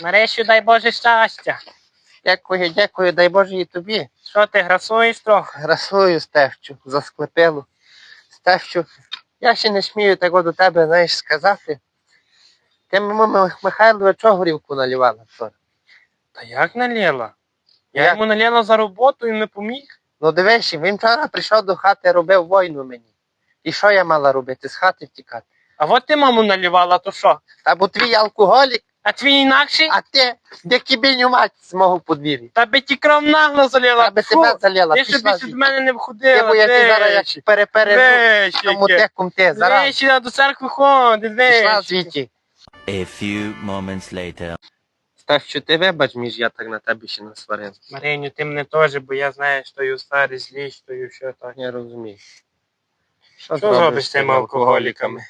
Нарешті дай Боже щастя. Дякую, дякую, дай Боже і тобі. Що ти грасуєш трохи? Грасую, Стевчу, засклепило. Стевчу, я ще не смію того до тебе, знаєш, сказати. Ти мимо Михайловича горівку налівала вчора. Та як наліла? Я Як? йому наліла за роботу і не поміг. Ну дивись, він вчора прийшов до хати, робив війну мені. І що я мала робити? З хати втікати. А от ти маму налівала, то що? Та бо твій алкоголік, А твій інакший? а ти де кібіню мать з мого подвір'я. Та би ті кров нагло залила. Аби Фу, тебе залила, Ти ще пішла більше звідти. мене не Ти, бо я ти зараз як перепережу, тому теком ти, зараз Вещі, до церкви ходить, пішла вещі. звідти. A few moments later. Так що ти вибач, між я так на тебе ще насварив. Мариню, ти мене теж, бо я знаю, що ю старий зліч, що ю що так. Я розумію. Що зробиш з цими алкоголіками?